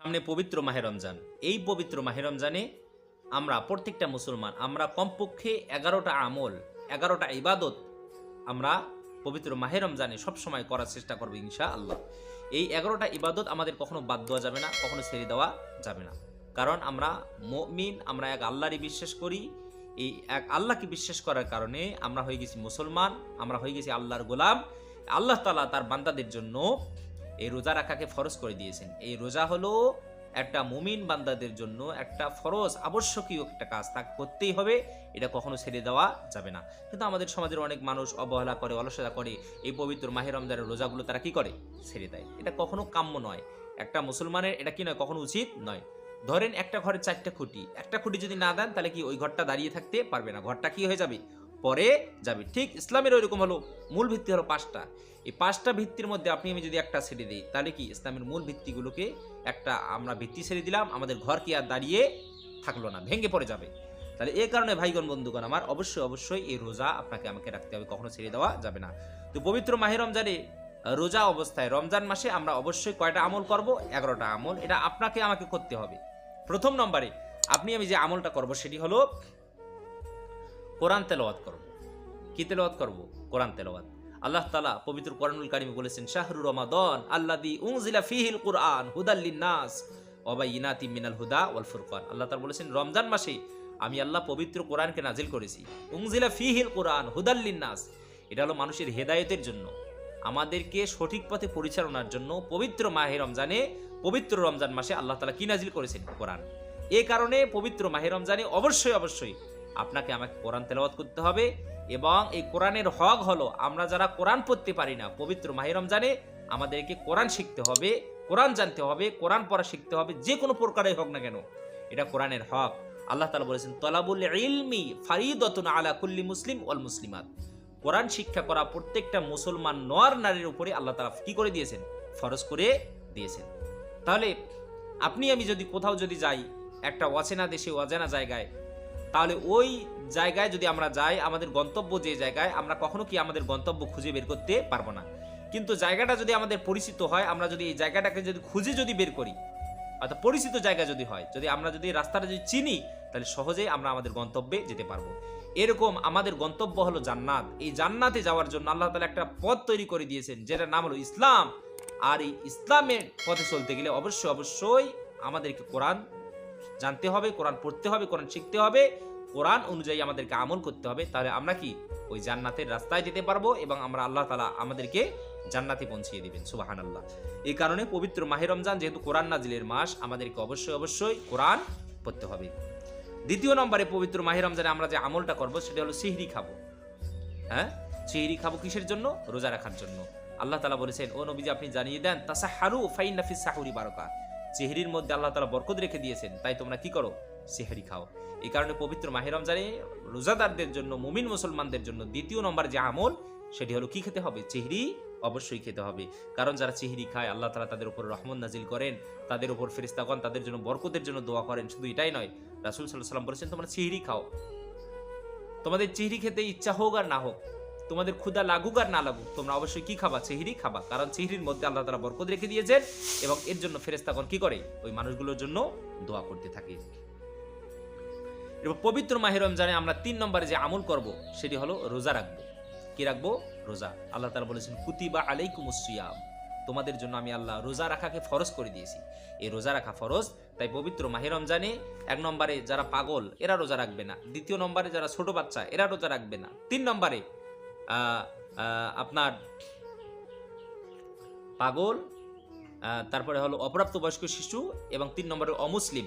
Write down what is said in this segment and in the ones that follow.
সামনে পবিত্র মাহে রমজান। এই পবিত্র মাহে রমজানে আমরা প্রত্যেকটা মুসলমান, আমরা কমপক্ষে এগারোটা আমল, এগারোটা ইবাদত আমরা পবিত্র মাহে রমজানে সবসময় করার চেষ্টা করব ইনশা আল্লাহ এই এগারোটা ইবাদত আমাদের কখনো বাদ দেওয়া যাবে না, কখনো ছেড়ে দেওয়া যাবে না। কারণ আমরা মমিন, আমরা এক আল্লাহরই বিশ্বাস করি। এই এক আল্লাহকে বিশ্বাস করার কারণে আমরা হয়ে গেছি মুসলমান, আমরা হয়ে গেছি আল্লাহর গোলাম। আল্লাহ তালা তার বান্দাদের জন্য এই রোজা রাখাকে ফরজ করে দিয়েছেন। এই রোজা হলো একটা মুমিন বান্দাদের জন্য একটা ফরজ, আবশ্যকীয় একটা কাজ। তা করতেই হবে, এটা কখনো ছেড়ে দেওয়া যাবে না। কিন্তু আমাদের সমাজের অনেক মানুষ অবহেলা করে, অলসতা করে এই পবিত্র মাহের রমজানের রোজাগুলো তারা কি করে? ছেড়ে দেয়। এটা কখনো কাম্য নয়। একটা মুসলমানের এটা কি নয়? কখনো উচিত নয়। ধরেন একটা ঘরে চারটা খুঁটি। একটা খুঁটি যদি না দেন, তাহলে কি ওই ঘরটা দাঁড়িয়ে থাকতে পারবে না? ঘরটা কি হয়ে যাবে? পরে যাবে। ঠিক ইসলামের ওইরকম হলো মূল ভিত্তি হলো পাঁচটা। এই পাঁচটা ভিত্তির মধ্যে আপনি আমি যদি একটা ছেড়ে দিই, তাহলে কি ইসলামের মূল ভিত্তিগুলোকে একটা আমরা ভিত্তি ছেড়ে দিলাম, আমাদের ঘর কি আর দাঁড়িয়ে থাকল না, ভেঙে পড়ে যাবে। তাহলে এই কারণে ভাইগণ, বন্ধুগণ আমার, অবশ্যই অবশ্যই এই রোজা আপনাকে, আমাকে রাখতে হবে, কখনো ছেড়ে দেওয়া যাবে না। তো পবিত্র মাহে রমজানে রোজা অবস্থায়, রমজান মাসে আমরা অবশ্যই কয়টা আমল করব? এগারোটা আমল, এটা আপনাকে, আমাকে করতে হবে। প্রথম নম্বরে আপনি আমি যে আমলটা করব, সেটি হলো কোরআন তেলাওয়াত করব। কি তেলাওয়াত করব? কোরআন তেলাওয়াত। আল্লাহ তালা পবিত্র কোরআনুল কারিমে বলেছেন, শাহরু রমাদন আল্লাদি উংজিলা ফিহিল কুরআন হুদাল্লিন নাস অবাইনাতি মিনাল হুদা ওয়াল ফুরকান। আল্লাহ তাআলা বলেছেন, রমজান মাসে আমি আল্লাহ পবিত্র কোরআনকে নাজিল করেছি। উংজিলা ফিহিল কোরআন হুদাল্লিন নাস এটা হলো মানুষের হেদায়তের জন্য। আমাদেরকে সঠিক পথে পরিচালনার জন্য পবিত্র মাহে রমজানে, পবিত্র রমজান মাসে আল্লাহ তালা কি নাজিল করেছেন? কোরআন। এ কারণে পবিত্র মাহে রমজানে অবশ্যই অবশ্যই আপনাকে আমাকে কোরআন তেলাওয়াত করতে হবে এবং এই কোরআনের হক হলো আমরা যারা কোরআন পড়তে পারি না, পবিত্র মাহে রমজানে আমাদেরকে কোরআন শিখতে হবে, কোরআন জানতে হবে, কোরআন পড়া শিখতে হবে, যে কোনো প্রকারের হোক না কেন। এটা কোরআনের হক। আল্লাহ তালা বলেছেন, তলাবুল ইলমি ফারিদতুন আলা কুল্লি মুসলিম ওয়াল মুসলিমাত। কোরআন শিক্ষা করা প্রত্যেকটা মুসলমান নর নারীর উপরে আল্লাহ তালা কি করে দিয়েছেন? ফরজ করে দিয়েছেন। তাহলে আপনি, আমি যদি কোথাও যদি যাই, একটা অচেনা দেশে, অজানা জায়গায় তাহলে ওই জায়গায় যদি আমরা যাই, আমাদের গন্তব্য যে জায়গায়, আমরা কখনো কি আমাদের গন্তব্য খুঁজে বের করতে পারব না। কিন্তু জায়গাটা যদি আমাদের পরিচিত হয়, আমরা যদি এই জায়গাটাকে যদি খুঁজে যদি বের করি, অর্থাৎ পরিচিত জায়গা যদি হয়, যদি আমরা যদি রাস্তাটা যদি চিনি, তাহলে সহজেই আমরা আমাদের গন্তব্যে যেতে পারব। এরকম আমাদের গন্তব্য হলো জান্নাত। এই জান্নাতে যাওয়ার জন্য আল্লাহ তালা একটা পথ তৈরি করে দিয়েছেন, যেটার নাম হলো ইসলাম। আর এই ইসলামের পথে চলতে গেলে অবশ্যই অবশ্যই আমাদেরকে কোরআন জানতে হবে, কোরআন পড়তে হবে, কোরআন শিখতে হবে, কোরআন অনুযায়ী আমাদেরকে আমল করতে হবে, তাহলে আমরা কি ওই জান্নাতের রাস্তায় যেতে পারব এবং আমরা আল্লাহ তালা আমাদেরকে জান্নাতে পৌঁছিয়ে দিবেন সুবাহান আল্লাহ এই কারণে পবিত্র মাহে রমজান যেহেতু কোরআন নাজিলের মাস, আমাদেরকে অবশ্যই অবশ্যই কোরআন পড়তে হবে। দ্বিতীয় নম্বরে পবিত্র মাহে রমজানে আমরা যে আমলটা করব, সেটা হলো সিহরি খাব। হ্যাঁ? সিহরি খাব কিসের জন্য? রোজা রাখার জন্য। আল্লাহ তালা বলেছেন, ও নবীজি, আপনি জানিয়ে দেন তাসা হারু ফাইন নাফিস সাহুরি বারকা চেহারির মধ্যে আল্লাহ তালা বরকত রেখে দিয়েছেন, তাই তোমরা কি করো? সেহারি খাও। এই কারণে পবিত্র মাহে রমজানে রোজাদারদের জন্য, মুমিন মুসলমানদের জন্য দ্বিতীয় নম্বর যে আমল, সেটি হলো কি খেতে হবে? চেহরি অবশ্যই খেতে হবে। কারণ যারা চেহরি খায়, আল্লাহ তালা তাদের উপর রহমত নাজিল করেন, তাদের উপর ফেরিস্তাগণ তাদের জন্য বরকতের জন্য দোয়া করেন। শুধু এটাই নয়, রাসুল সাল্লাহ সাল্লাম বলেছেন, তোমরা চেহরি খাও। তোমাদের চেহরি খেতে ইচ্ছা হোক আর না হোক তোমাদের ক্ষুদা লাগুক আর না লাগুক, তোমরা অবশ্যই কি খাবা? চেহরি খাবা। কারণ চেহরির মধ্যে আল্লাহ তালা বরকত রেখে দিয়েছেন এবং এর জন্য ফেরেস্তাগণ কি করে? ওই মানুষগুলোর জন্য দোয়া করতে থাকে। এবার পবিত্র মাহে রমজানে আমরা তিন নম্বরে যে আমল করব, সেটি হলো রোজা রাখব। কি রাখব? রোজা। আল্লাহ তালা বলেছেন, কুতিবা আলাইকুম সিয়াম তোমাদের জন্য আমি আল্লাহ রোজা রাখাকে ফরজ করে দিয়েছি। এই রোজা রাখা ফরজ। তাই পবিত্র মাহে রমজানে এক নম্বরে যারা পাগল, এরা রোজা রাখবে না। দ্বিতীয় নম্বরে যারা ছোট বাচ্চা, এরা রোজা রাখবে না। তিন নম্বরে আপনার পাগল তারপরে হলো অপ্রাপ্ত বয়স্ক শিশু এবং তিন নম্বরে অমুসলিম।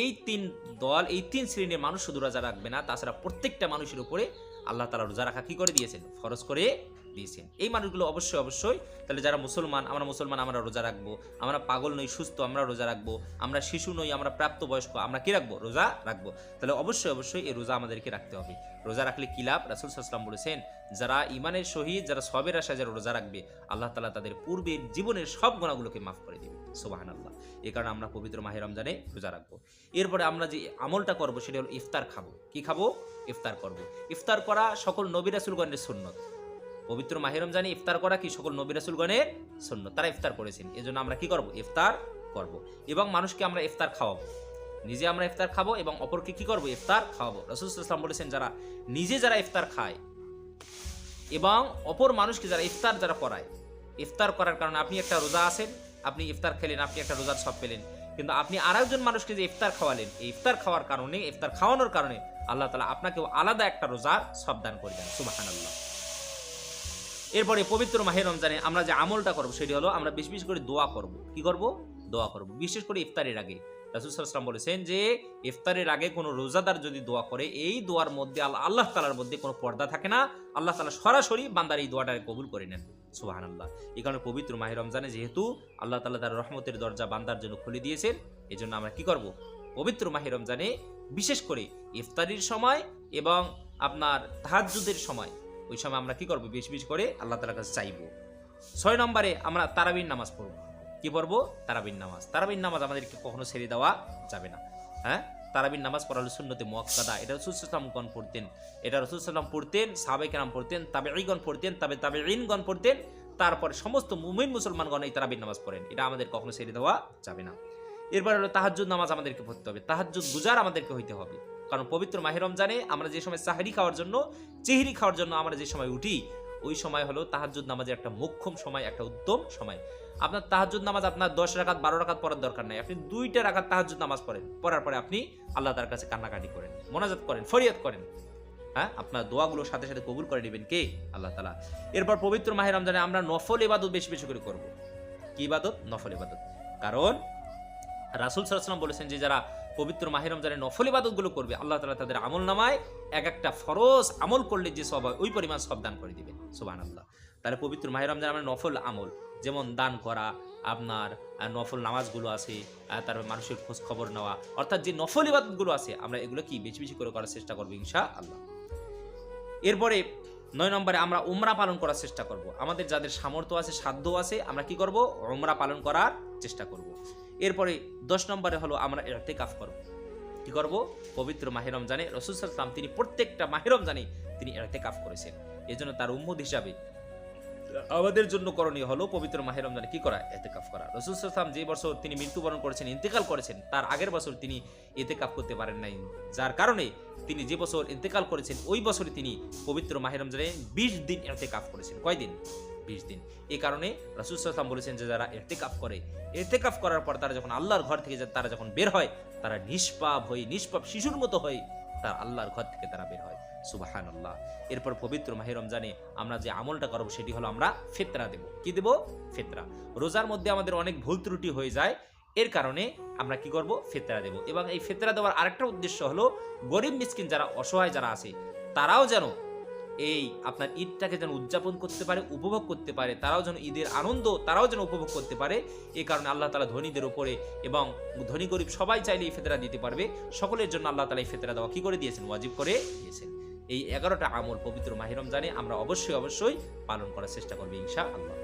এই তিন দল, এই তিন শ্রেণির মানুষ শুধু রোজা রাখবে না, তাছাড়া প্রত্যেকটা মানুষের উপরে আল্লাহ তালা রোজা রাখা কি করে দিয়েছেন? ফরজ করে দিয়েছেন। এই মানুষগুলো অবশ্যই অবশ্যই, তাহলে যারা মুসলমান, আমরা মুসলমান, আমরা রোজা রাখব। আমরা পাগল নই, সুস্থ, আমরা রোজা রাখব। আমরা শিশু নই, আমরা প্রাপ্তবয়স্ক, আমরা কি রাখব? রোজা রাখব। তাহলে অবশ্যই অবশ্যই এই রোজা আমাদেরকে রাখতে হবে। রোজা রাখলে কি লাভ? রাসুল সাল্লাম বলেছেন, যারা ইমানের সহিত, যারা সবের আশায়, যারা রোজা রাখবে, আল্লাহ তালা তাদের পূর্বের জীবনের সব গোনাগুলোকে মাফ করে দেবে সোবাহান আল্লাহ এই কারণে আমরা পবিত্র মাহে রমজানে রোজা রাখব। এরপরে আমরা যে আমলটা করব সেটা হলো ইফতার খাব। কি খাব? ইফতার করব। ইফতার করা সকল নবী রাসুলগণের সুন্নত। পবিত্র মাহে রমজানে ইফতার করা কি সকল নবী রাসুলগণের সুন্নত? তারা ইফতার করেছেন। এজন্য আমরা কি করব? ইফতার করব। এবং মানুষকে আমরা ইফতার খাওয়াবো। নিজে আমরা ইফতার খাব এবং অপরকে কি করব? ইফতার খাওয়াবো। রসুল ইসলাম বলেছেন, যারা নিজে যারা ইফতার খায় এবং অপর মানুষকে যারা ইফতার যারা করায়, ইফতার করার কারণে আপনি একটা রোজা আছেন আপনি ইফতার খেলেন, আপনি একটা রোজার সব পেলেন। কিন্তু আপনি আরেকজন মানুষকে যে ইফতার খাওয়ালেন, এই ইফতার খাওয়ার কারণে, ইফতার খাওয়ানোর কারণে আল্লাহ তালা আপনাকেও আলাদা একটা রোজার সব দান করে দেন সুবাহান আল্লাহ এরপরে পবিত্র মাহের রমজানে আমরা যে আমলটা করব, সেটি হলো আমরা বেশি বেশি করে দোয়া করব। কি করব? দোয়া করব। বিশেষ করে ইফতারের আগে। রাসুসাল্লাম বলেছেন যে, ইফতারের আগে কোনো রোজাদার যদি দোয়া করে, এই দোয়ার মধ্যে আল্লাহ আল্লাহ তালার মধ্যে কোনো পর্দা থাকে না। আল্লাহ তালা সরাসরি বান্দার এই দোয়াটাকে কবুল করে নেন। সুবাহান আল্লাহ এই কারণে পবিত্র মাহের রমজানে যেহেতু আল্লাহ তালা তার রহমতের দরজা বান্দার জন্য খুলে দিয়েছেন এই জন্য আমরা কি করব? পবিত্র মাহের রমজানে বিশেষ করে ইফতারির সময় এবং আপনার তাহাজ্জুদের সময়, ওই সময় আমরা কি করব? বেশি বেশি করে আল্লাহ তালার কাছে চাইব। ছয় নম্বরে আমরা তারাবিন নামাজ পড়ব। কি পড়ব? তারাবিন নামাজ। তারাবিন নামাজ আমাদেরকে কখনো ছেড়ে দেওয়া যাবে না। হ্যাঁ? তারাবিন নামাজ পড়ালে শূন্যতে মোয়াক্কাদা। এটা রসুলামগণ পড়তেন? এটা রসুলাম পড়তেন সাবেকেরাম পড়তেন তাবে ঈগণ পড়তেন, তবে তাবে ঋণগণ পড়তেন, তারপরে সমস্ত মুমিন মুসলমানগণ এই তারাবিন নামাজ পড়েন। এটা আমাদের কখনো ছেড়ে দেওয়া যাবে না। এরপর হলো তাহাজ্জুদ নামাজ আমাদেরকে পড়তে হবে। তাহাজ্জুদ গুজার আমাদেরকে হইতে হবে। কারণ পবিত্র মাহের রমজানে আমরা যে সময় সাহারি খাওয়ার জন্য, চেহারি খাওয়ার জন্য আমরা যে সময় উঠি, ওই সময় হলো তাহাজ্জুদ নামাজের একটা মোক্ষম সময়, একটা উত্তম সময়। আপনার তাহাজ্জুদ নামাজ আপনার দশ রাকাত, বারো রাকাত পড়ার দরকার নাই। আপনি দুইটা রাকাত তাহাজ্জুদ নামাজ পড়েন। পড়ার পরে আপনি আল্লাহ তার কাছে কান্নাকাটি করেন, মোনাজাত করেন, ফরিয়াদ করেন। হ্যাঁ? আপনার দোয়াগুলো সাথে সাথে কবুল করে নেবেন কে? আল্লাহ তালা এরপর পবিত্র মাহের রমজানে আমরা নফল ইবাদত বেশি বেশি করে করব। কি ইবাদত? নফল ইবাদত। কারণ রাসুল সাল্লাম বলেছেন যে যারা পবিত্র মাহের রমজানের নফল ইবাদতগুলো করবে, আল্লাহ তালা তাদের আমল নামায় এক একটা ফরজ আমল করলে যে সব হয়, ওই পরিমাণ সব দান করে দিবেন। সুবাহ আল্লাহ তাহলে পবিত্র মাহের রমজান আমরা নফল আমল। যেমন দান করা, আপনার নফল নামাজগুলো আছে তারপর মানুষের খোঁজ খবর নেওয়া। অর্থাৎ যে নফল ইবাদতগুলো আছে, আমরা এগুলো কি বেশি বেশি করে করার চেষ্টা করব ইনশা আল্লাহ এরপরে নয় নম্বরে আমরা উমরা পালন করার চেষ্টা করব। আমাদের যাদের সামর্থ্য আছে, সাধ্য আছে, আমরা কি করব? উমরা পালন করার চেষ্টা করব। এরপরে দশ নম্বরে হলো আমরা এতেকাফ করব। কি করব? পবিত্র মাহের রমজানে রসুল সাল্লাম তিনি প্রত্যেকটা মাহের রমজানে তিনি এতেকাফ করেছেন। এজন্য তার উম্মদ হিসাবে আমাদের জন্য করণীয় হলো পবিত্র মাহের রমজানে কি করা? এতেকাফ করা। রসুল সাল্লাম যে বছর তিনি মৃত্যুবরণ করেছেন, ইন্তেকাল করেছেন, তার আগের বছর তিনি এতেকাফ করতে পারেন নাই। যার কারণে তিনি যে বছর ইন্তেকাল করেছেন, ওই বছরে তিনি পবিত্র মাহের রমজানে বিশ দিন এতেকাফ করেছেন। কয়দিন বিশ দিন। এই কারণে রাসুল সাল্লাম বলেছেন যে যারা এতেকাফ করে, এতেকাফ করার পর তারা যখন আল্লাহর ঘর থেকে তারা যখন বের হয়, তারা নিষ্পাপ হয়ে, নিষ্পাপ শিশুর মতো হয়ে তার আল্লাহর ঘর থেকে তারা বের হয়। সুবাহান আল্লাহ এরপর পবিত্র মাহের রমজানে আমরা যে আমলটা করব, সেটি হলো আমরা ফেতরা দেব। কি দেব? ফেতরা। রোজার মধ্যে আমাদের অনেক ভুল ত্রুটি হয়ে যায়, এর কারণে আমরা কি করব? ফেতরা দেব। এবং এই ফেতরা দেওয়ার আরেকটা উদ্দেশ্য হলো, গরিব মিসকিন যারা, অসহায় যারা আছে, তারাও যেন এই আপনার ঈদটাকে যেন উদযাপন করতে পারে, উপভোগ করতে পারে, তারাও যেন ঈদের আনন্দ, তারাও যেন উপভোগ করতে পারে এই কারণে আল্লাহ তালা ধনীদের ওপরে এবং ধনী গরিব সবাই চাইলে এই ফেতরা দিতে পারবে। সকলের জন্য আল্লাহ তালা এই ফেতরা দেওয়া কি করে দিয়েছেন? ওয়াজিব করে দিয়েছেন। এই এগারোটা আমল পবিত্র মাহিরম জানে আমরা অবশ্যই অবশ্যই পালন করার চেষ্টা করব ইনশা আল্লাহ